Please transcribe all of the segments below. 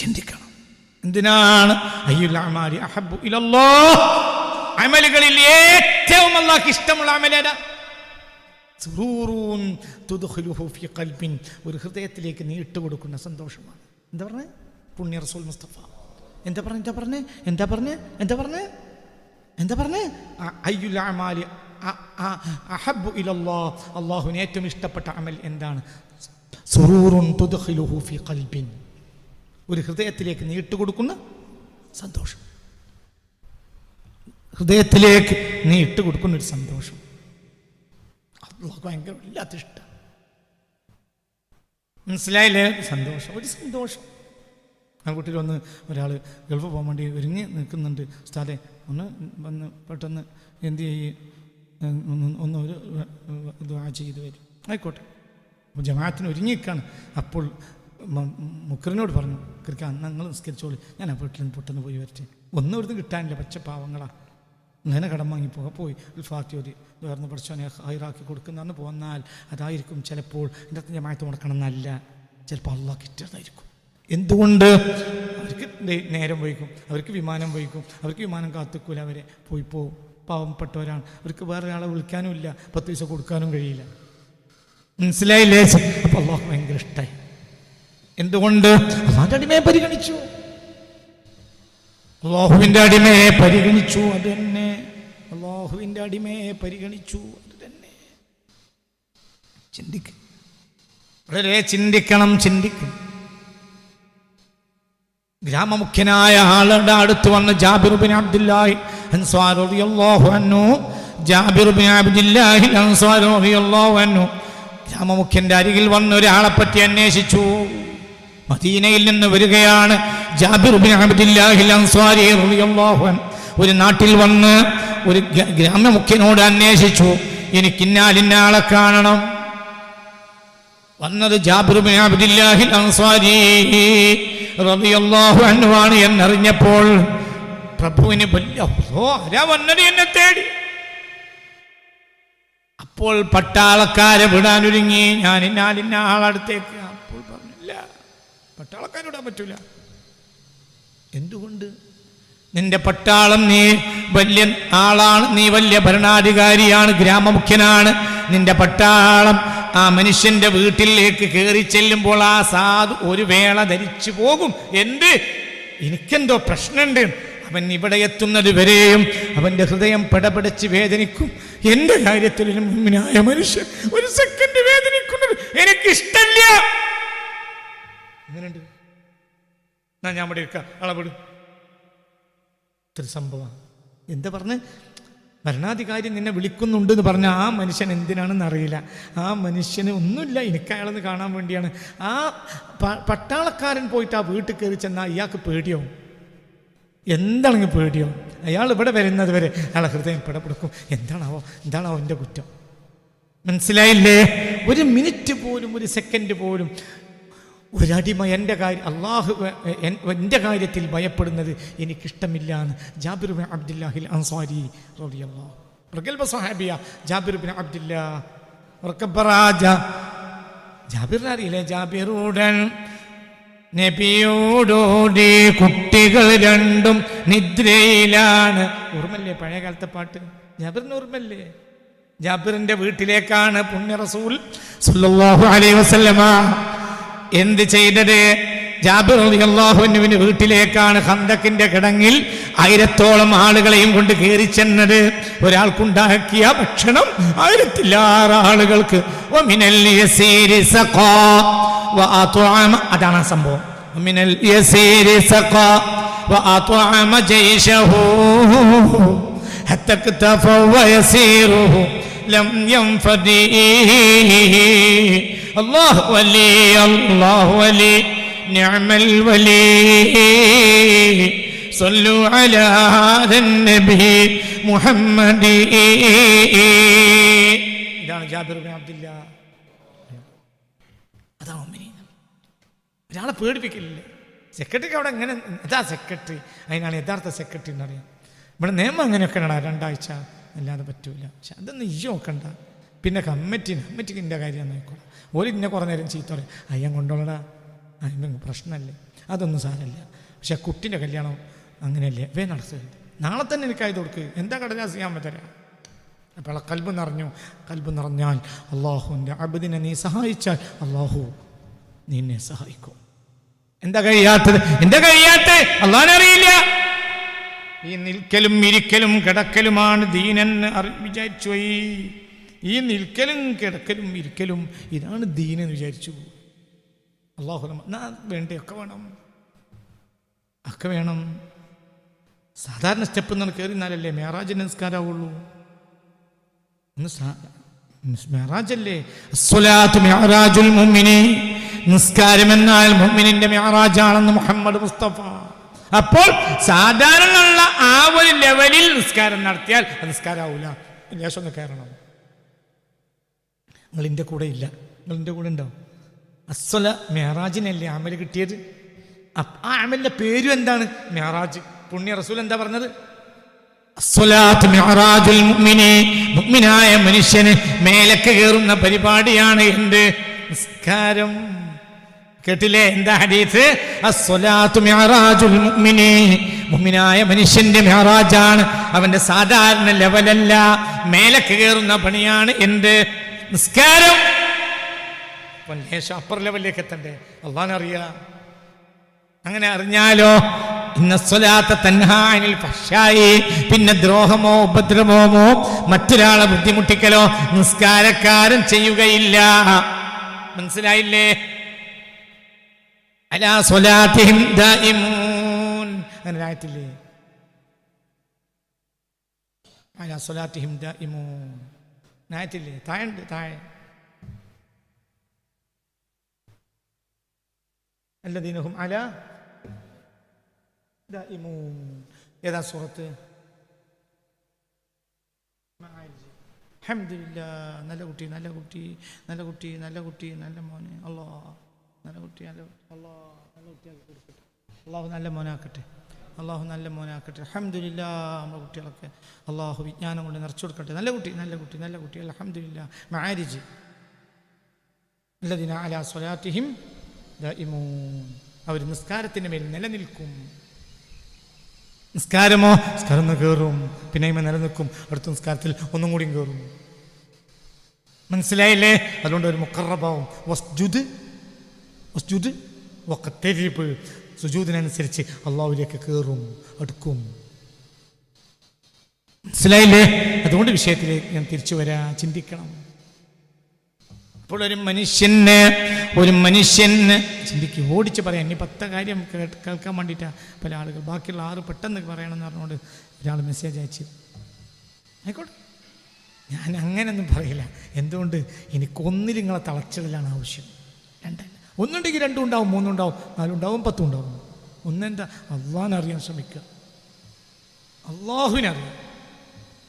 ചിന്തിക്കണം. എന്തിനാണ്? അയ്യുൽ അഅമാലി അഹബ്ബു ഇലല്ലാഹ്? അമലുകളിൽ ഏറ്റവും അള്ളാഹ്ക്ക് ഇഷ്ടമുള്ള അമലേതാ ഖൽബിൻ. ഒരു ഹൃദയത്തിലേക്ക് നീ ഇട്ട് കൊടുക്കുന്ന സന്തോഷമാണ്. എന്താ പറഞ്ഞേ? പുണ്യ റസൂൽ മുസ്തഫ. എന്താ പറഞ്ഞ? എന്താ പറഞ്ഞേ? എന്താ പറഞ്ഞേ? എന്താ പറഞ്ഞേ? എന്താ പറഞ്ഞേ? അ- അയ്യുൽ അഅമാലി അ- അ- അഹബ്ബു ഇലല്ലാഹ്. അള്ളാഹുവിന് ഏറ്റവും ഇഷ്ടപ്പെട്ട അമൽ എന്താണ്? സുറൂറുൻ തുദ്ഖിലുഹു ഫി ഖൽബിൻ. ഒരു ഹൃദയത്തിലേക്ക് നീട്ടുകൊടുക്കുന്ന കൊടുക്കുന്ന സന്തോഷം. ഹൃദയത്തിലേക്ക് നീട്ടുകൊടുക്കുന്ന കൊടുക്കുന്ന ഒരു സന്തോഷം. അള്ളാഹ് ഭയങ്കര വല്ലാത്ത ഇഷ്ടം. മനസ്സിലായില്ലേ? സന്തോഷം ഒരു സന്തോഷം. ആ കുട്ടിയിൽ ഒന്ന് ഒരാൾ ഗൾഫ് പോകാൻ വേണ്ടി ഒരുങ്ങി നിൽക്കുന്നുണ്ട്. സ്ഥലം ഒന്ന് വന്ന് പെട്ടെന്ന് എന്ത് ചെയ്യും? ഒന്ന് ഒരു ഇത് ചെയ്ത് വരും. ആയിക്കോട്ടെ. അപ്പോൾ ജമാഅത്തിന് ഒരുങ്ങിക്കാണ് അപ്പോൾ മുക്കറിനോട് പറഞ്ഞു കൃക്ക നിങ്ങൾ നിസ്കരിച്ചോളി. ഞാൻ ആ വീട്ടിൽ നിന്ന് പെട്ടെന്ന് പോയി വരട്ടെ. ഒന്നും ഇവിടുന്ന് കിട്ടാനില്ല പച്ച പാവങ്ങളാ. അങ്ങനെ കടം വാങ്ങി പോകാൻ പോയി. ഒരു ഫാത്തിയോതി വേർന്ന് പഠിച്ചോനെ ഹൈറാക്കി കൊടുക്കുന്നതെന്ന് പോന്നാൽ അതായിരിക്കും ചിലപ്പോൾ എന്റെ ജമാഅത്ത് മുടക്കണം എന്നല്ല. ചിലപ്പോൾ അള്ളാഹ് കിട്ടുന്നതായിരിക്കും എന്തുകൊണ്ട്? അവർക്ക് നേരം വൈകും. അവർക്ക് വിമാനം വൈകും. അവർക്ക് വിമാനം കാത്തിക്കൂല അവരെ. പോയി പോവും പാവപ്പെട്ടവരാണ്. അവർക്ക് വേറെ ഒരാളെ വിളിക്കാനും ഇല്ല. പത്ത് പൈസ കൊടുക്കാനും കഴിയില്ല. മനസ്സിലായില്ലേ? അപ്പോൾ അള്ളാഹ് ഭയങ്കര ഇഷ്ടമായി എന്തുകൊണ്ട്? അള്ളാന്റെ അടിമയെ പരിഗണിച്ചു. അള്ളാഹുവിന്റെ അടിമയെ പരിഗണിച്ചു. അത് തന്നെ അള്ളാഹുവിന്റെ അടിമയെ പരിഗണിച്ചു. അത് തന്നെ ചിന്തിക്ക. വളരെ ചിന്തിക്കണം ചിന്തിക്കണം ഗ്രാമമുഖ്യനായ ആളുടെ അടുത്ത് വന്ന് ജാബിർ ബിൻ അബ്ദുല്ലാഹി ഗ്രാമമുഖ്യന്റെ അരികിൽ വന്ന് ഒരാളെ പറ്റി അന്വേഷിച്ചു. മദീനയിൽ നിന്ന് വരികയാണ്. ജാബിർ അൻസാരി റളിയല്ലാഹു ഒരു നാട്ടിൽ വന്ന് ഒരു ഗ്രാ- ഗ്രാമമുഖ്യനോട് അന്വേഷിച്ചു. എനിക്ക് ഇന്നാലിന്ന ആളെ കാണണം. വന്നത് ജാബിർ അൻസാരി റളിയല്ലാഹു അൻവാണ് എന്നറിഞ്ഞപ്പോൾ പ്രഭുവിന് വന്നത് എന്നെ തേടി? അപ്പോൾ പട്ടാളക്കാരെ വിടാനൊരുങ്ങി. ഞാൻ ഇന്നാലിന്ന ആളടുത്തേക്ക് പട്ടാളക്കാരെ ഇടാൻ പറ്റൂല. എന്തുകൊണ്ട്? നിന്റെ പട്ടാളം നീ വലിയ ആളാണ് നീ വലിയ ഭരണാധികാരിയാണ് ഗ്രാമമുഖ്യനാണ്. നിന്റെ പട്ടാളം ആ മനുഷ്യന്റെ വീട്ടിലേക്ക് കയറി ചെല്ലുമ്പോൾ ആ സാധു ഒരു വേള ധരിച്ചു പോകും. എന്ത്? എനിക്കെന്തോ പ്രശ്നമുണ്ട്. അവൻ ഇവിടെ എത്തുന്നത് വരെയും അവന്റെ ഹൃദയം പടപടച്ച് വേദനിക്കും. എന്റെ കാര്യത്തിൽ മുമ്പിനായ മനുഷ്യൻ ഒരു സെക്കൻഡ് വേദനിക്കുന്നത് എനിക്കിഷ്ടല്ല. എങ്ങനെയുണ്ട്? എന്നാ ഞാൻ ഇവിടെ ഇരിക്കാം. അളവിടും ഇത്ര സംഭവമാണ് എന്താ പറഞ്ഞ്? ഭരണാധികാരി നിന്നെ വിളിക്കുന്നുണ്ട് എന്ന് പറഞ്ഞാൽ ആ മനുഷ്യൻ എന്തിനാണെന്ന് അറിയില്ല. ആ മനുഷ്യന് ഒന്നുമില്ല. എനിക്ക് അയാളെന്ന് കാണാൻ വേണ്ടിയാണ്. ആ പട്ടാളക്കാരൻ പോയിട്ട് ആ വീട്ടിൽ കയറി ചെന്നാൽ ഇയാൾക്ക് പേടിയാവും. എന്താണെങ്കിൽ പേടിയാവും? അയാൾ ഇവിടെ വരുന്നത് വരെ അയാളെ ഹൃദയം പിടപെടുക്കും. എന്താണാവോ? എന്താണാവോ എന്റെ കുറ്റം? മനസ്സിലായില്ലേ? ഒരു മിനിറ്റ് പോലും ഒരു സെക്കൻഡ് പോലും ഒരടിമ എന്റെ കാര്യം അള്ളാഹു എന്റെ കാര്യത്തിൽ ഭയപ്പെടുന്നത് എനിക്കിഷ്ടമില്ല എന്ന് ജാബിർ ബിൻ അബ്ദുല്ലാഹിൽ അൻസാരി റളിയല്ലാഹു പ്രഗൽഭ സഹാബിയ ജാബിർ ബിൻ അബ്ദുല്ലാ ജാബിറിനെ അറിയില്ലേ? ജാബിറുടൻ നബിയോടോടി കുട്ടികൾ രണ്ടും നിദ്രയിലാണ്. ഓർമ്മല്ലേ പഴയകാലത്തെ പാട്ട്? ജാബിറിന് ഓർമ്മല്ലേ ജാബിറിന്റെ വീട്ടിലേക്കാണ് പുണ്യ റസൂൽ സല്ലല്ലാഹു അലൈഹി വസല്ലമ എന്ത് ചെയ്തത്? ജാബിർ അള്ളാഹുവിന് വീട്ടിലേക്കാണ് ഹന്തക്കിന്റെ കിടങ്ങിൽ ആയിരത്തോളം ആളുകളെയും കൊണ്ട് കയറി ചെന്നത്. ഒരാൾക്കുണ്ടാക്കിയ ഭക്ഷണം ആയിരത്തിലാറ് ആളുകൾക്ക്. അതാണ് ആ സംഭവം. വമിനൽ യസീരി സഖാ വഅത്അമ ജയ്ശഹു حتى اكتفوا ويسيره لم ينفدي الله ولي الله ولي نعم الولي صلوا على هذا النبي محمد ഇതാണ് ജാബിർ ബിൻ അബ്ദുല്ല അതാണ് മുഅ്മിനീൻ. ഒരാളെ പേടിപ്പിക്കില്ലേ സെക്രട്ടറിക്ക് അവിടെ എങ്ങനെ അതാ സെക്രട്ടറി അതിനാണ് യഥാർത്ഥ സെക്രട്ടറി എന്നറിയാം ഇവിടെ നിയമം അങ്ങനെയൊക്കെയാണ് രണ്ടാഴ്ച അല്ലാതെ പറ്റൂല. പക്ഷെ അതൊന്നും ഈ നോക്കണ്ട. പിന്നെ കമ്മിറ്റിന് കമ്മിറ്റിക്ക് എന്റെ കാര്യം നോക്കണം ഒരു ഇന്നെ കുറേ നേരം ചീത്ത പറയും. അയ്യം കൊണ്ടോളടാ. അതിന് പ്രശ്നമല്ലേ അതൊന്നും സാരമില്ല പക്ഷെ കുട്ടിന്റെ കല്യാണം അങ്ങനെയല്ലേ? വേ നടത്തരുത് നാളെ തന്നെ എനിക്ക് ആയത് കൊടുക്ക്. എന്താ കടലാസ് ചെയ്യാൻ പറ്റില്ല അപ്പോൾ കൽബ് നിറഞ്ഞു. കൽബ് നിറഞ്ഞാൽ അള്ളാഹുവിന്റെ അബദിനെ നീ സഹായിച്ചാൽ അള്ളാഹു നിന്നെ സഹായിക്കും. എന്താ കഴിയാത്തത് എന്താ കഴിയാത്തത് അള്ളാഹനറിയില്ല ഈ നിൽക്കലും ഇരിക്കലും കിടക്കലുമാണ് ദീനെന്ന് അറി വിചാരിച്ചു ഈ നിൽക്കലും കിടക്കലും ഇരിക്കലും ഇതാണ് ദീനെന്ന് വിചാരിച്ചു അള്ളാഹു വേണ്ടയൊക്കെ വേണം. ഒക്കെ വേണം. സാധാരണ സ്റ്റെപ്പ് നിന്ന് കയറി എന്നാലല്ലേ മേറാജ് നിസ്കാരാവുള്ളൂ ഒന്ന് നിസ്കാരം എന്നാൽ മുഅ്മിനിന്റെ മെഹറാജാണെന്ന് മുഹമ്മദ് മുസ്തഫ. അപ്പോൾ സാധാരണ ഉള്ള ആ ഒരു ലെവലിൽ നിസ്കാരം നടത്തിയാൽ അത് നിസ്കാരാവൂല ലേശം ഒന്ന് കയറണം. നിങ്ങൾ എന്റെ കൂടെ ഇല്ല. നിങ്ങൾ എന്റെ കൂടെ ഉണ്ടോ? അസ്വല മെഹറാജിനല്ലേ അമൽ കിട്ടിയത്? ആ അമലിന്റെ പേരും എന്താണ്? മെഹറാജ്. പുണ്യ റസൂൽ എന്താ പറഞ്ഞത്? മനുഷ്യന് മേലക്ക് കയറുന്ന പരിപാടിയാണ് എന്ത്? നിസ്കാരം. കേട്ടില്ലേ? എന്താ ഹദീസ്? മുഅ്മിനായ മനുഷ്യന്റെ മിഅ്റാജാണ്. അവന്റെ സാധാരണ ലെവലല്ല. മേലക്ക് കയറുന്ന പണിയാണ് എന്ത്? നിസ്കാരം. അപ്പർ ലെവലിലേക്ക് എത്തണ്ടേ? അള്ളാനറിയാം അങ്ങനെ അറിഞ്ഞാലോ? പിന്നെ ദ്രോഹമോ ഉപദ്രവമോ മറ്റൊരാളെ ബുദ്ധിമുട്ടിക്കലോ? നിസ്കാരക്കാരൻ ചെയ്യുകയില്ല. മനസ്സിലായില്ലേ? ഏതാ സുഹത്ത് നല്ല കുട്ടി നല്ല കുട്ടി നല്ല കുട്ടി നല്ല കുട്ടി നല്ല മോനെ. അള്ളാഹ് നല്ല കുട്ടിയാലോ അള്ളാഹ് നല്ല കുട്ടിയാക്കി കൊടുക്കട്ടെ അള്ളാഹു നല്ല മോനാക്കട്ടെ. അള്ളാഹു നല്ല മോനാക്കട്ടെ. അഹമ്മദില്ല നമ്മുടെ കുട്ടികളൊക്കെ അള്ളാഹു വിജ്ഞാനം കൊണ്ട് നിറച്ചു കൊടുക്കട്ടെ. നല്ല കുട്ടി നല്ല കുട്ടി നല്ല കുട്ടി. അലഹമ്മദില്ല മാരിജ് അല്ലതിന അല സ്വലാറ്റിഹിം അവർ നിസ്കാരത്തിന് മേൽ നിലനിൽക്കും. നിസ്കാരമോ? നിസ്കാരം കയറും പിന്നെയും നിലനിൽക്കും. അടുത്ത നിസ്കാരത്തിൽ ഒന്നും കൂടിയും കയറും മനസ്സിലായില്ലേ? അതുകൊണ്ട് ഒരു മുക്കറബാവും വസ്ജുദ് വസ്ജുദ് തെരിപ്പ് സുജൂദിനനുസരിച്ച് അള്ളാഹുവിലേക്ക് കയറും അടുക്കും. മനസ്സിലായില്ലേ? അതുകൊണ്ട് വിഷയത്തിലേക്ക് ഞാൻ തിരിച്ചു വരാ. ചിന്തിക്കണം. അപ്പോൾ ഒരു മനുഷ്യന് ഒരു മനുഷ്യന് ചിന്തിക്കും. ഓടിച്ച് പറയാം ഇനി പത്ത കാര്യം കേൾക്കാൻ വേണ്ടിയിട്ടാണ് പല ആളുകൾ. ബാക്കിയുള്ള ആറ് പെട്ടെന്ന് പറയണമെന്ന് പറഞ്ഞുകൊണ്ട് ഒരാൾ മെസ്സേജ് അയച്ചു. ആയിക്കോട്ടെ. ഞാൻ അങ്ങനെയൊന്നും പറയില്ല. എന്തുകൊണ്ട്? എനിക്കൊന്നിൽ നിങ്ങളെ തളച്ചിടലാണ് ആവശ്യം. രണ്ടല്ല. ഒന്നുണ്ടെങ്കിൽ രണ്ടും ഉണ്ടാവും മൂന്നുണ്ടാവും നാലുണ്ടാവും പത്തും ഉണ്ടാവും. ഒന്നെന്താ? അള്ളാഹിനറിയാൻ ശ്രമിക്കുക. അള്ളാഹുവിനറിയാം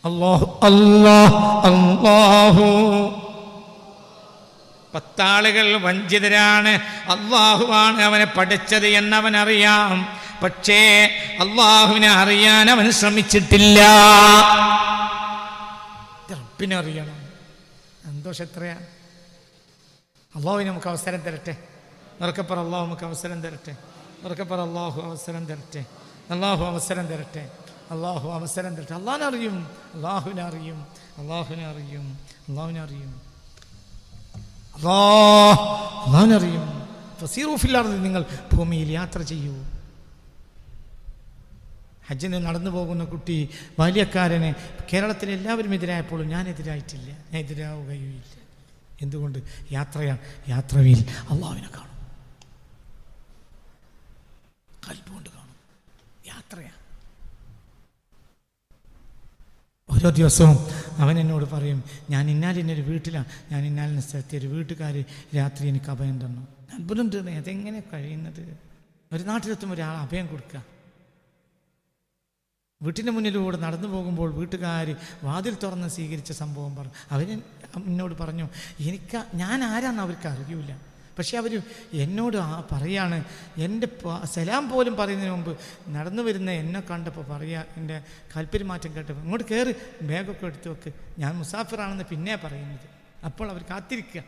അള്ളാഹു അള്ളാഹ് അള്ളാഹു. പത്താളുകൾ വഞ്ചിതരാണ്. അള്ളാഹുവാണ് അവനെ പഠിച്ചത് എന്നവൻ അറിയാം പക്ഷേ അള്ളാഹുവിനെ അറിയാൻ അവൻ ശ്രമിച്ചിട്ടില്ല. റബ്ബിനെ അറിയണം. സന്തോഷം എത്രയാ? അള്ളാഹുവിന് നമുക്ക് അവസരം തരട്ടെ. ഉറക്കപ്പറ അള്ളാഹു നമുക്ക് അവസരം തരട്ടെ. നിറക്കപ്പറ അള്ളാഹു അവസരം തരട്ടെ. അള്ളാഹു അവസരം തരട്ടെ. അള്ളാഹു അവസരം തരട്ടെ. അള്ളാഹിനെ അറിയും അള്ളാഹുവിനെ അറിയും അള്ളാഹുവിനെ അറിയും അള്ളാഹുവിനെ അറിയും അള്ളാഹുവിനറിയും ഫസീറൂഫില്ലാതെ നിങ്ങൾ ഭൂമിയിൽ യാത്ര ചെയ്യൂ. ഹജ്ജിന് നടന്നു പോകുന്ന കുട്ടി ബാല്യക്കാരന് കേരളത്തിലെ എല്ലാവരും എതിരായപ്പോഴും ഞാൻ എതിരായിട്ടില്ല. ഞാൻ എതിരാവുകയുമില്ല. എന്തുകൊണ്ട്? യാത്രയാണ് യാത്രയിൽ അള്ളാഹുവിനെ കാണും. കൽപ്പുകൊണ്ട് കാണും. യാത്രയാണ് ഓരോ ദിവസവും അവൻ എന്നോട് പറയും ഞാൻ ഇന്നാലിന്നൊരു വീട്ടിലാണ് ഞാൻ ഇന്നാലിന് സ്ഥലത്തെ ഒരു വീട്ടുകാർ രാത്രി എനിക്ക് അഭയം തന്നു. അത്ഭുതം തീർന്നു. അതെങ്ങനെ കഴിയുന്നത്? ഒരു നാട്ടിലെത്തുമ്പോൾ ഒരാൾ അഭയം കൊടുക്കുക. വീട്ടിന്റെ മുന്നിലൂടെ നടന്നു പോകുമ്പോൾ വീട്ടുകാർ വാതിൽ തുറന്ന് സ്വീകരിച്ച സംഭവം പറഞ്ഞു. അവർ എന്നോട് പറഞ്ഞു എനിക്ക് ഞാൻ ആരാന്ന് അവർക്ക് അറിയൂല. പക്ഷെ അവർ എന്നോട് ആ പറയാണ് എന്റെ സലാം പോലും പറയുന്നതിന് മുമ്പ് നടന്നു വരുന്ന എന്നെ കണ്ടപ്പോൾ പറയുക എന്റെ കൽപ്പെരുമാറ്റം കേട്ടപ്പോൾ ഇങ്ങോട്ട് കയറി ബാഗൊക്കെ എടുത്ത് വെക്ക് ഞാൻ മുസാഫിറാണെന്ന് പിന്നെ പറയുന്നത്. അപ്പോൾ അവർ കാത്തിരിക്കുക.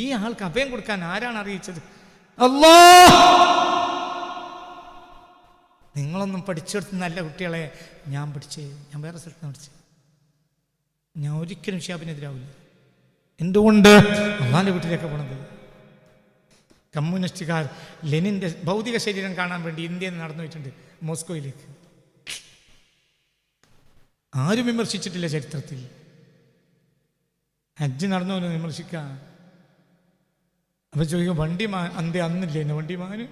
ഈ ആൾക്ക് അഭയം കൊടുക്കാൻ ആരാണ് അറിയിച്ചത്? അല്ലാ നിങ്ങളൊന്നും പഠിച്ചെടുത്ത് നല്ല കുട്ടികളെ ഞാൻ പഠിച്ചേ ഞാൻ വേറെ സ്ഥലത്ത് പഠിച്ചു. ഞാൻ ഒരിക്കലും ഷിയാബിനെതിരാവില്ല. എന്തുകൊണ്ട്? അള്ളാന്റെ വീട്ടിലേക്ക് പോണത്. കമ്മ്യൂണിസ്റ്റുകാർ ലെനിന്റെ ഭൗതിക ശരീരം കാണാൻ വേണ്ടി ഇന്ത്യയിൽ നടന്നു വെച്ചിട്ടുണ്ട് മോസ്കോയിലേക്ക്. ആരും വിമർശിച്ചിട്ടില്ല ചരിത്രത്തിൽ. ഹജ്ജ് നടന്നു വിമർശിക്കാം. അപ്പൊ ചോദിക്കും വണ്ടി മാ അന്ത്യ അന്നില്ല? എന്നെ വണ്ടി മാന്.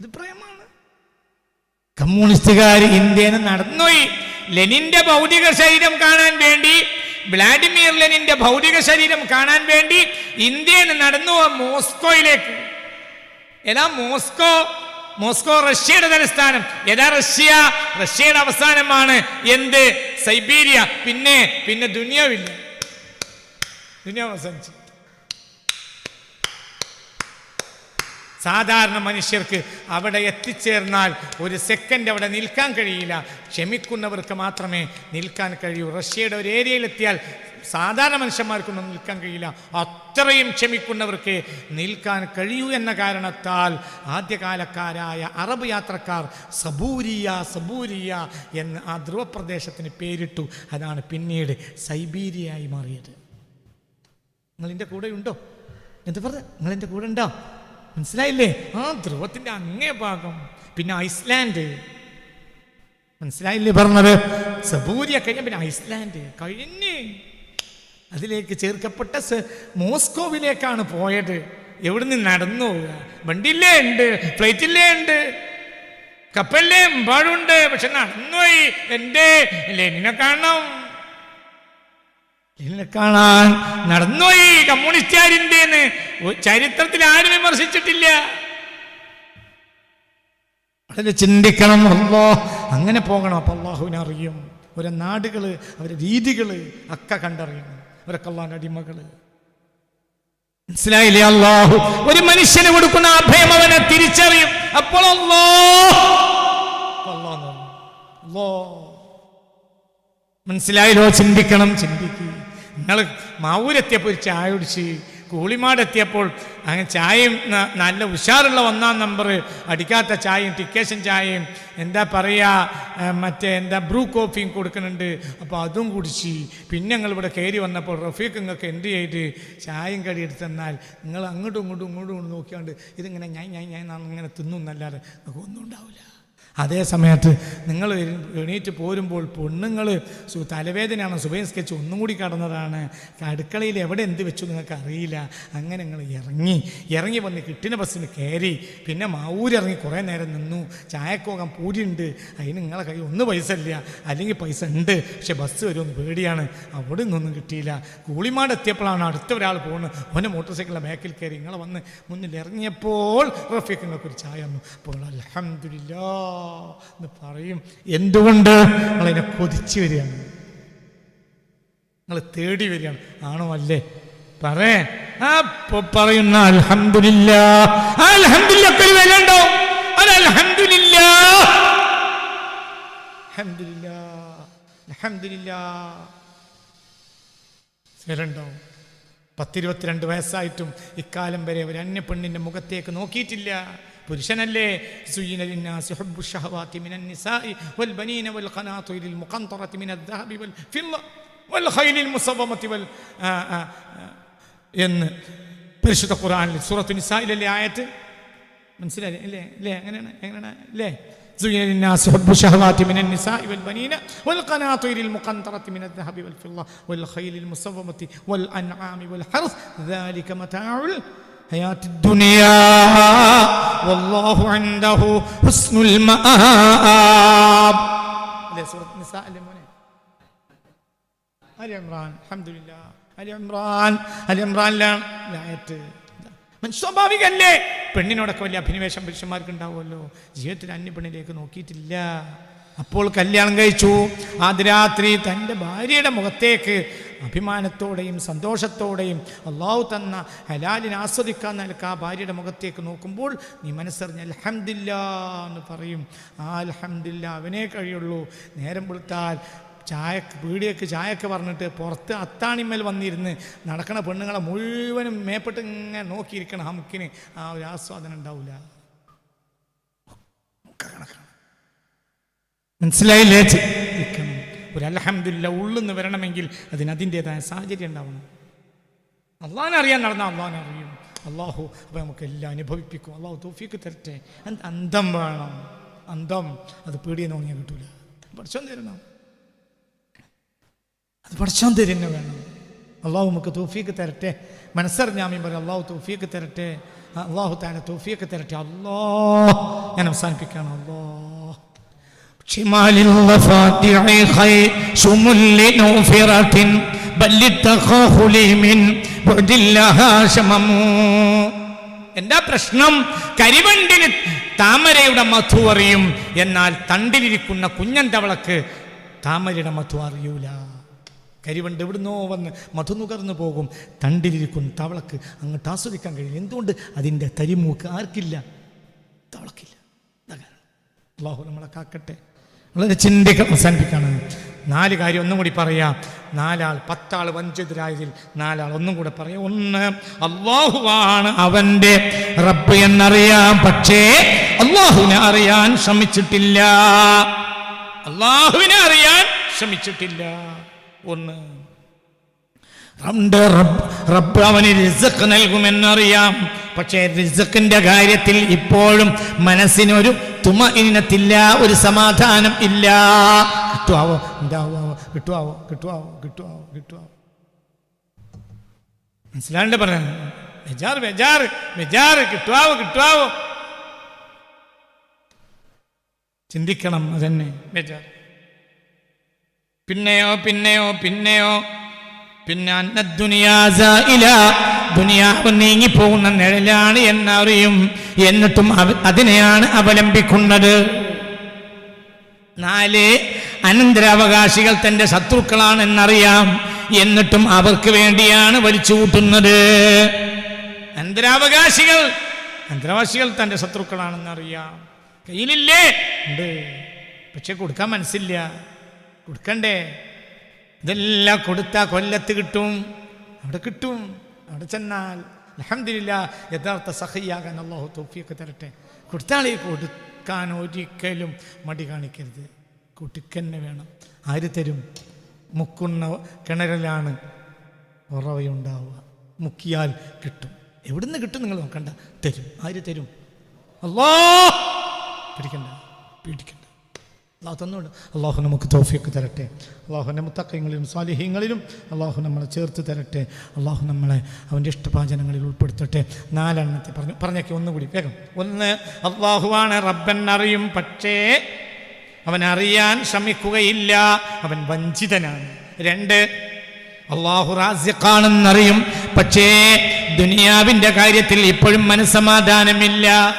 ഇത് പ്രേമാണ്. കമ്മ്യൂണിസ്റ്റുകാർ ഇന്ത്യയിൽ നടന്നുപോയി. ലെനിന്റെ ഭൗതിക ശരീരം കാണാൻ വേണ്ടി വ്ളാഡിമിർ ലെനിന്റെ ഭൗതിക ശരീരം കാണാൻ വേണ്ടി ഇന്ത്യയിൽ നടന്നു മോസ്കോയിലേക്ക്. ഏതാ? മോസ്കോ മോസ്കോ റഷ്യയുടെ തലസ്ഥാനം. ഏതാ റഷ്യ? റഷ്യയുടെ അവസാനമാണ്. എന്ത്? സൈബീരിയ. പിന്നെ പിന്നെ ദുനിയാവില്ല. ദുനിയാവ് അവസാനിച്ചു. സാധാരണ മനുഷ്യർക്ക് അവിടെ എത്തിച്ചേർന്നാൽ ഒരു സെക്കൻഡ് അവിടെ നിൽക്കാൻ കഴിയില്ല. ക്ഷമിക്കുന്നവർക്ക് മാത്രമേ നിൽക്കാൻ കഴിയൂ. റഷ്യയുടെ ഒരു ഏരിയയിലെത്തിയാൽ സാധാരണ മനുഷ്യന്മാർക്കൊന്നും നിൽക്കാൻ കഴിയില്ല. അത്രയും ക്ഷമിക്കുന്നവർക്ക് നിൽക്കാൻ കഴിയൂ എന്ന കാരണത്താൽ ആദ്യകാലക്കാരായ അറബ് യാത്രക്കാർ സബൂരിയ സബൂരിയ എന്ന് ആ ധ്രുവപ്രദേശത്തിന് പേരിട്ടു. അതാണ് പിന്നീട് സൈബീരിയായി മാറിയത്. നിങ്ങളിന്റെ കൂടെ ഉണ്ടോ എന്ത് പറഞ്ഞ? നിങ്ങളെന്റെ കൂടെ ഉണ്ടോ മനസ്സിലായില്ലേ? ആ ധ്രുവത്തിന്റെ അങ്ങേ ഭാഗം. പിന്നെ ഐസ്ലാൻഡ്. മനസ്സിലായില്ലേ പറഞ്ഞത്? സബൂരിയ കഴിഞ്ഞ പിന്നെ ഐസ്ലാൻഡ്. കഴിഞ്ഞ് അതിലേക്ക് ചേർക്കപ്പെട്ട മോസ്കോവിലേക്കാണ് പോയത്. എവിടുന്ന് നടന്നു? വണ്ടിയില്ലേ ഉണ്ട് ഫ്ലൈറ്റില്ലേ ഉണ്ട്. കപ്പലിലെ എമ്പാടുണ്ട്. പക്ഷെ നടന്നുപോയി. എന്റെ ലെനിനെ കാണണം. ലെനിനെ കാണാൻ നടന്നുപോയി. കമ്മ്യൂണിസ്റ്റുകാരിന്റെന്ന് ചരിത്രത്തിൽ ആരും വിമർശിച്ചിട്ടില്ല. വളരെ ചിന്തിക്കണം അല്ലോ അങ്ങനെ പോകണം. അപ്പൊ അള്ളാഹുവിനെ അറിയും. ഓരോ നാടുകൾ അവരുടെ രീതികൾ ഒക്കെ കണ്ടറിയണം. അവരൊക്കെ അള്ളാഹിന്റെ അടിമകൾ. മനസ്സിലായില്ലേ അള്ളാഹു? ഒരു മനുഷ്യന് കൊടുക്കുന്ന അഭയം അവനെ തിരിച്ചറിയും. അപ്പോൾ അല്ലോ അല്ലോ മനസ്സിലായല്ലോ? ചിന്തിക്കണം ചിന്തിക്കുക നിങ്ങൾ മാവൂരെത്തിയപ്പോൾ ഒരു ചായ കൂളിമാടെത്തിയപ്പോൾ അങ്ങനെ ചായയും നല്ല ഉഷാറുള്ള ഒന്നാം നമ്പർ അടിക്കാത്ത ചായയും ടിക്കേഷൻ ചായയും എന്താ പറയുക മറ്റേ എന്താ ബ്രൂ കോഫിയും കൊടുക്കുന്നുണ്ട്. അപ്പോൾ അതും കുടിച്ച് പിന്നെ ഞങ്ങൾ ഇവിടെ കയറി വന്നപ്പോൾ റഫീഖ് നിങ്ങൾക്ക് എന്ത് ആയിട്ട് ചായയും കടി എടുത്തെന്നാൽ നിങ്ങൾ അങ്ങോട്ടും ഇങ്ങോട്ടും ഇങ്ങോട്ടും നോക്കിയാണ്ട് ഇതിങ്ങനെ ഞാൻ ഞാൻ ഞാൻ ഇങ്ങനെ തിന്നും എന്നല്ലാതെ നിങ്ങൾക്ക് ഒന്നും ഉണ്ടാവില്ല. അതേ സമയത്ത് നിങ്ങൾ എണീറ്റ് പോരുമ്പോൾ പെണ്ണുങ്ങൾ തലവേദനയാണ് സുബൈൻ സ്കെച്ച് ഒന്നും കൂടി കടന്നതാണ് അടുക്കളയിൽ എവിടെ എന്ത് വെച്ചു നിങ്ങൾക്ക് അറിയില്ല. അങ്ങനെ നിങ്ങൾ ഇറങ്ങി ഇറങ്ങി വന്ന് കിട്ടിന ബസ്സിന് കയറി പിന്നെ മാവൂരിറങ്ങി കുറേ നേരം നിന്നു. ചായക്കോകാൻ പൂരിയുണ്ട് അതിന് നിങ്ങളെ കയ്യിൽ ഒന്ന് പൈസ ഇല്ല അല്ലെങ്കിൽ പൈസ ഉണ്ട് പക്ഷെ ബസ് വരുമെന്ന് പേടിയാണ്. അവിടെ നിന്നൊന്നും കിട്ടിയില്ല. കൂളിമാട് എത്തിയപ്പോഴാണ് അടുത്ത ഒരാൾ പോകുന്നത് ഓനെ മോട്ടോർ സൈക്കിളിൽ ബാക്കിൽ കയറി നിങ്ങളെ വന്ന് മുന്നിൽ ഇറങ്ങിയപ്പോൾ റഫീഖ് നിങ്ങൾക്ക് ഒരു ചായ തന്നു. അപ്പോൾ അലഹമില്ലാ എന്ന് പറയും. എന്തുകൊണ്ട്? നിങ്ങളതിനെ കൊതിച്ചു വരികയാണ്. നിങ്ങൾ തേടി വരികയാണ്. ആണോ അല്ലേ? പറേ അപ്പൊ പറയുന്ന അൽഹംദുലില്ല. അൽഹംദുലില്ലക്ക് ഒരു വില ഉണ്ടോ? അത് അൽഹംദുലില്ല. അൽഹംദുലില്ല. അൽഹംദുലില്ല. വിലണ്ടാവും പത്തിരുപത്തിരണ്ട് വയസ്സായിട്ടും ഇക്കാലം വരെ ഒരു അന്യ പെണ്ണിന്റെ മുഖത്തേക്ക് നോക്കിയിട്ടില്ല. പുരുഷനല്ലേ സുയ്യിന ലിന്നാസി ഹുബ്ബു ശഹവാതി മിനൻ നിസാഇ വൽ ബനീന വൽ ഖനാതിരിൽ മുഖന്തറതി മിനൽ ദഹബി വൽ ഫില്ല വൽ ഖൈലിൽ മുസവമതി വൽ ആ, ആ, ആ, എന്ന് പരിശുദ്ധ ഖുർആനിൽ സൂറത്തു നിസായിലല്ലേ ആയത്ത് മനസ്സിലായില്ലേ അല്ലേ അല്ലേ എങ്ങനെയാണ് എങ്ങനെയാണ് അല്ലേ زين للناس حب الشهوات من النساء والبنين والقناطير المقنطرة من الذهب والفضة والخيل المصومة والأنعام والحرث ذلك متاع الحياة الدنيا والله عنده حسن المآب അല്ലേ സൂറത്ത് നിസാ അല്ലേ മോനെ അലി ഇമ്രാൻ അൽഹംദുലില്ല അലി ഇമ്രാൻ അലി ഇമ്രാനിലാണ് ആയത്ത് മനുഷ്യ സ്വാഭാവികല്ലേ പെണ്ണിനോടൊക്കെ വലിയ അഭിനിവേശം പുരുഷന്മാർക്ക് ഉണ്ടാവുമല്ലോ ജീവിതത്തിൽ അന്യ പെണ്ണിലേക്ക് നോക്കിയിട്ടില്ല അപ്പോൾ കല്യാണം കഴിച്ചു ആദ്യ രാത്രി തൻ്റെ ഭാര്യയുടെ മുഖത്തേക്ക് അഭിമാനത്തോടെയും സന്തോഷത്തോടെയും അള്ളാഹു തന്ന ഹലാലിനെ ആസ്വദിക്കാൻ നിനക്ക് ആ ഭാര്യയുടെ മുഖത്തേക്ക് നോക്കുമ്പോൾ നീ മനസ്സറിഞ്ഞ് അലഹമില്ല എന്ന് പറയും. ആ അലഹമില്ല അവനേ കഴിയുള്ളൂ. നേരം വെളുത്താൽ ചായ പീടിയൊക്കെ ചായയൊക്കെ പറഞ്ഞിട്ട് പുറത്ത് അത്താണിമേൽ വന്നിരുന്ന് നടക്കണ പെണ്ണുങ്ങളെ മുഴുവനും മേപ്പെട്ട് ഇങ്ങനെ നോക്കിയിരിക്കണം ഹമുക്കിന് ആ ഒരു ആസ്വാദനം ഉണ്ടാവില്ല മനസ്സിലായില്ലേ? ഒരു അലഹമില്ല ഉള്ളിന്ന് വരണമെങ്കിൽ അതിന് അതിന്റെതായ സാഹചര്യം ഉണ്ടാവണം. അള്ളാഹിനെ അറിയാൻ നടന്നാൽ അള്ളാഹിനെ അറിയും അള്ളാഹു അപ്പോൾ നമുക്ക് എല്ലാം അനുഭവിപ്പിക്കും. അള്ളാഹു തോഫിക്ക് തരട്ടെ. എന്ത് അന്തം വേണം. അന്തം. അത് പേടിയെന്ന് തോന്നിയാൽ കിട്ടൂല. പഠിച്ചോൻ തരണം. അത് പഠിച്ചോൻ തരുന്ന വേണം. അള്ളാഹു നമുക്ക് തോഫിക്ക് തരട്ടെ. മനസ്സറിഞ്ഞാമീൻ പറയും അള്ളാഹു തോഫിക്ക് തരട്ടെ. അള്ളാഹു താനെ തോഫിയൊക്കെ തരട്ടെ. അള്ളാ ഞാൻ അവസാനിപ്പിക്കുകയാണ്. അള്ളാ شمال الضفادع خير شمل نوفرة بل للتخاخل من بعد الله شمم എന്താ പ്രശ്നം കരിവണ്ടിന് താമരയുടെ മധു അറിയും എന്നാൽ തണ്ടിലിരിക്കുന്ന കുഞ്ഞൻ തവളക്ക് താമരയുടെ മധു അറിയൂല കരിവണ്ട് എവിടുന്നോ വന്ന് മധു നുകർന്നു പോകും തണ്ടിലിരിക്കുന്ന തവളക്ക് അങ്ങോട്ട് ആസ്വദിക്കാൻ കഴിയും എന്തുകൊണ്ട് അതിൻ്റെ തരിമൂക്ക് ആർക്കില്ല തവളക്കില്ല ഇതാ കാരണം. അള്ളാഹു നമ്മളെ കാക്കട്ടെ വളരെ ചിന്തകൾ അവസാനിപ്പിക്കുകയാണ്. നാല് കാര്യം ഒന്നും കൂടി പറയാം. നാലാൾ പത്താൾ വഞ്ചിതരായതിൽ നാലാൾ ഒന്നും കൂടെ പറയാം. ഒന്ന് അള്ളാഹുവാണ് അവന്റെ റബ്ബ് എന്നറിയാം. പക്ഷേ അള്ളാഹുവിനെ അറിയാൻ ശ്രമിച്ചിട്ടില്ല. അള്ളാഹുവിനെ അറിയാൻ ശ്രമിച്ചിട്ടില്ല. ഒന്ന് രണ്ട് റബ്ബ് റബ്ബ് അവന് റിസക്ക് നൽകുമെന്നറിയാം. പക്ഷേ റിസക്കിന്റെ കാര്യത്തിൽ ഇപ്പോഴും മനസ്സിനൊരു തുമ ഇനത്തില്ല ഒരു സമാധാനം ഇല്ല. കിട്ടുവാവോ? എന്താവോ കിട്ടുവാവോ? കിട്ടുവാവോ? കിട്ടുവാവോ? കിട്ടുവാവോ? മനസ്സിലാണ്ട് പറയാൻ ബെജാറ് ബെജാറ് ബെജാറ്. കിട്ടുവാവോ? കിട്ടുവാവോ? ചിന്തിക്കണം അതന്നെ. ബെജാർ പിന്നെയോ പിന്നെയോ പിന്നെയോ? പിന്നെ ദുനിയാവ് നീങ്ങിപ്പോകുന്ന നിഴലാണ് എന്നറിയും. എന്നിട്ടും അതിനെയാണ് അവലംബിക്കുന്നത്. നാല് അനന്തരാവകാശികൾ തന്റെ ശത്രുക്കളാണെന്നറിയാം. എന്നിട്ടും അവർക്ക് വേണ്ടിയാണ് വലിച്ചു കൂട്ടുന്നത് അനന്തരാവകാശികൾ തന്റെ ശത്രുക്കളാണെന്നറിയാം. കയ്യിലില്ലേ? ഉണ്ട്. പക്ഷെ കൊടുക്കാൻ മനസ്സില്ല. കൊടുക്കണ്ടേ? ഇതെല്ലാം കൊടുത്താൽ കൊല്ലത്ത് കിട്ടും. അവിടെ കിട്ടും. അവിടെ ചെന്നാൽ അലഹമില്ല യഥാർത്ഥ സഹയ്യാകാൻ അള്ളാഹു തോഫിയൊക്കെ തരട്ടെ. കൊടുത്താളി കൊടുക്കാൻ ഒരിക്കലും മടി കാണിക്കരുത്. കുട്ടിക്കന്നെ വേണം. ആര് തരും? മുക്കുന്ന കിണറിലാണ് ഉറവയുണ്ടാവുക. മുക്കിയാൽ കിട്ടും. എവിടുന്ന് കിട്ടും നിങ്ങൾ നോക്കണ്ട. തരും. ആര് തരും? അല്ലോ പിടിക്കണ്ട. പേടിക്കണ്ട. അള്ളാഹു തന്നുകൊണ്ട് അള്ളാഹു നമുക്ക് തോഫിയൊക്കെ തരട്ടെ. അള്ളാഹു നമ്മൾ തക്കങ്ങളിലും സ്വാലിഹ്യങ്ങളിലും അള്ളാഹു നമ്മളെ ചേർത്ത് തരട്ടെ. അള്ളാഹു നമ്മളെ അവന്റെ ഇഷ്ടപാചനങ്ങളിൽ ഉൾപ്പെടുത്തട്ടെ. നാലെണ്ണത്തെ പറഞ്ഞു പറഞ്ഞേക്കെ ഒന്നുകൂടി വേഗം. ഒന്ന് അള്ളാഹുവാണ് റബ്ബൻ അറിയും പക്ഷേ അവൻ അറിയാൻ ശ്രമിക്കുകയില്ല. അവൻ വഞ്ചിതനാണ്. രണ്ട് അള്ളാഹു റാസിഖാണെന്നറിയും പക്ഷേ ദുനിയാവിന്റെ കാര്യത്തിൽ ഇപ്പോഴും മനസ്സമാധാനമില്ല.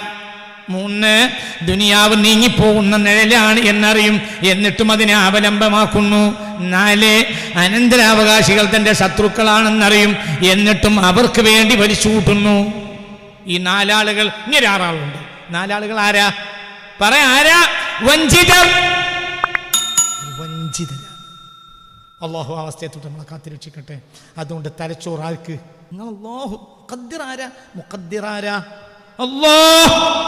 മൂന്ന് ദുനിയാവ് നീങ്ങിപ്പോകുന്ന നിഴലാണ് എന്നറിയും. എന്നിട്ടും അതിനെ അവലംബമാക്കുന്നു. നാല് അനന്തരാവകാശികൾ തന്റെ ശത്രുക്കളാണെന്നറിയും. എന്നിട്ടും അവർക്ക് വേണ്ടി വലിച്ചുകൂട്ടുന്നു ഈ നാലാളുകൾ ഇനി ഒരാളുണ്ട് നാലാളുകൾ ആരാ? പറ ആരാ? വഞ്ചിതം വഞ്ചിതരാണ് അള്ളാഹു അവസ്ഥയെ തൊട്ട് നമ്മളെ കാത്തിരക്ഷിക്കട്ടെ. അതുകൊണ്ട് തലച്ചോറ് ആർക്ക്? നിങ്ങൾ അള്ളാഹു മുഖദ്ദിറാരാ മുഖദ്ദിർ ആരാ? അള്ളാഹ്